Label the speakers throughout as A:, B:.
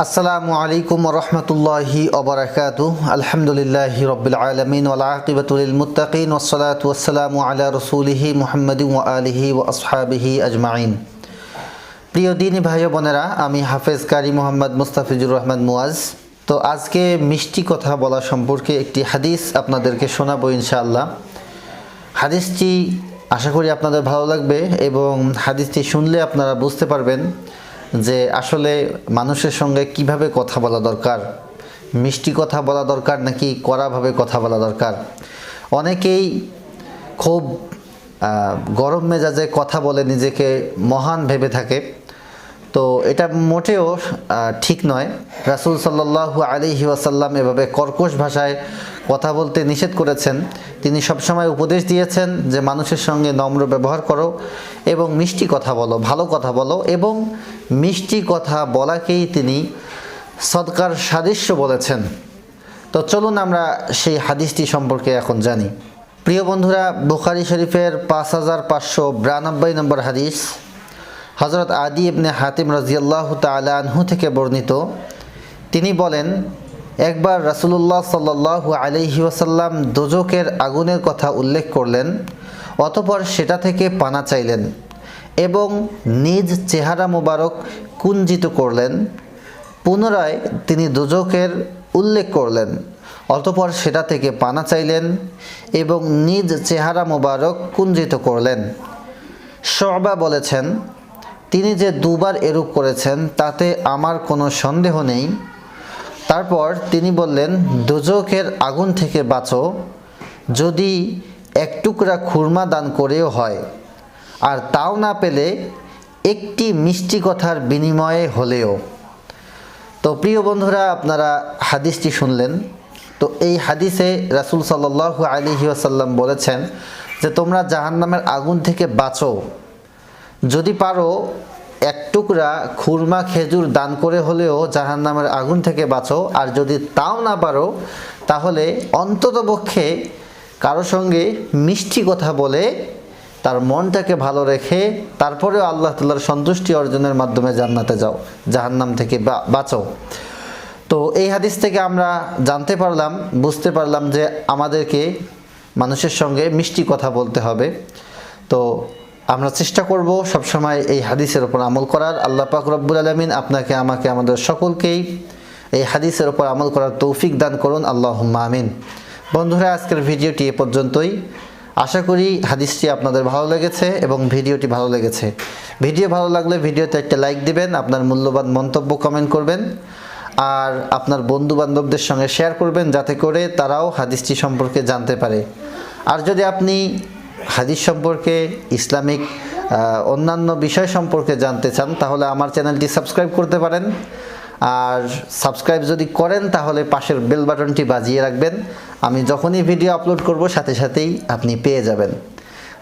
A: আসসালামু আলাইকুম রহমতুল্লাহি অবরাকাত আলহামদুলিল্লাহ রবিল আলমিন ওলাকিবতুল মুতাকিন ওসলাত ওসালামু আলা রসুলিহি মুহাম্মদ আলিহি ও আসহাবিহি আজমাইন। প্রিয় দিনী ভাই বোনেরা, আমি হাফেজ কারি মোহাম্মদ মুস্তাফিজুর রহমান মুয়াজ। তো আজকে মিষ্টি কথা বলা সম্পর্কে একটি হাদিস আপনাদেরকে শোনাবো ইনশাআল্লাহ। হাদিসটি আশা করি আপনাদের ভালো লাগবে এবং হাদিসটি শুনলে আপনারা বুঝতে পারবেন। যে আসলে মানুষের সঙ্গে কীভাবে কথা বলা দরকার? মিষ্টি কথা বলা দরকার নাকি কড়াভাবে কথা বলা দরকার? অনেকেই খুব গরম মেজাজে কথা বলে নিজেকে মহান ভেবে থাকে। তো এটা মোটেও ঠিক নয়। রাসুল সাল্লাল্লাহু আলিহি ওয়াসাল্লাম এভাবে কর্কশ ভাষায় কথা বলতে নিষেধ করেছেন। তিনি সবসময় উপদেশ দিয়েছেন যে, মানুষের সঙ্গে নম্র ব্যবহার করো এবং মিষ্টি কথা বলো, ভালো কথা বলো এবং মিষ্টি কথা বলাকেই তিনি সদকার সাদৃশ্য বলেছেন। তো চলুন আমরা সেই হাদিসটি সম্পর্কে এখন জানি। প্রিয় বন্ধুরা, বুখারি শরীফের পাঁচ হাজার পাঁচশো বিরানব্বই নম্বর হাদিস। হজরত আদি ইবনে হাতিম রাজিয়াল্লাহ তালা আনহু থেকে বর্ণিত, তিনি বলেন, একবার রাসুলুল্লাহ সাল্লাহ আলহি ওয়াসাল্লাম দোজকের আগুনের কথা উল্লেখ করলেন, অতপর সেটা থেকে পানা চাইলেন এবং নিজ চেহারা মোবারক কুঞ্জিত করলেন। পুনরায় তিনি দুজকের উল্লেখ করলেন, অতপর সেটা থেকে পানা চাইলেন এবং নিজ চেহারা মোবারক কুঞ্জিত করলেন। শবা বলেছেন তিনি যে দুবার এরূপ করেছেন, তাতে আমার কোনো সন্দেহ নেই। তারপর তিনি বললেন, দুজকের আগুন থেকে বাঁচো, যদি এক টুকরা খুরমা দান করেও হয়, আর তাও না পেলে একটি মিষ্টি কথার বিনিময়ে হলেও। তো প্রিয় বন্ধুরা, আপনারা হাদিসটি শুনলেন। তো এই হাদিসে রাসুল সাল্লাহ আলিহি আসাল্লাম বলেছেন যে, তোমরা জাহান্নামের আগুন থেকে বাঁচো যদি পারো, এক টুকরা খুরমা খেজুর দান করে হলেও জাহান্নামের আগুন থেকে বাঁচো, আর যদি তাও না পারো, তাহলে অন্ততপক্ষে কারও সঙ্গে মিষ্টি কথা বলে তার মনটাকে ভালো রেখে তারপরেও আল্লাহ তাল্লার সন্তুষ্টি অর্জনের মাধ্যমে জান্নাতে যাও, জাহান্নাম থেকে বাঁচো। তো এই হাদিস থেকে আমরা জানতে পারলাম, বুঝতে পারলাম যে আমাদেরকে মানুষের সঙ্গে মিষ্টি কথা বলতে হবে। তো আমরা চেষ্টা করব সবসময় এই হাদিসের ওপর আমল করার। আল্লাহ পাক রব্বুল আলমিন আপনাকে, আমাকে, আমাদের সকলকেই এই হাদিসের ওপর আমল করার তৌফিক দান করুন। আল্লাহ আমিন। বন্ধুরা, আজকের ভিডিওটি এ পর্যন্তই। আশা করি হাদিসটি আপনাদের ভালো লেগেছে এবং ভিডিওটি ভালো লেগেছে। ভিডিও ভালো লাগলে ভিডিওতে একটা লাইক দিবেন, আপনার মূল্যবান মন্তব্য কমেন্ট করবেন, আর আপনার বন্ধু বান্ধবদের সঙ্গে শেয়ার করবেন, যাতে করে তারাও হাদিসটি সম্পর্কে জানতে পারে। আর যদি আপনি হাদিস সম্পর্কে, ইসলামিক অন্যান্য বিষয় সম্পর্কে জানতে চান, তাহলে আমার চ্যানেলটি সাবস্ক্রাইব করতে পারেন। আর সাবস্ক্রাইব যদি করেন, তাহলে পাশের বেল বাটনটি বাজিয়ে রাখবেন। আমি যখনই ভিডিও আপলোড করব, সাথে সাথেই আপনি পেয়ে যাবেন।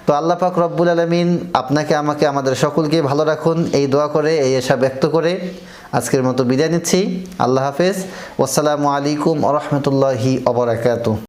A: তো আল্লাহ পাক রব্বুল আলমিন আপনাকে, আমাকে, আমাদের সকলকে ভালো রাখুন। এই দোয়া করে, এই আশা ব্যক্ত করে আজকের মতো বিদায় নিচ্ছি। আল্লাহ হাফেজ। ওসালামু আলাইকুম আ রহমতুল্লাহি অবরাকাতু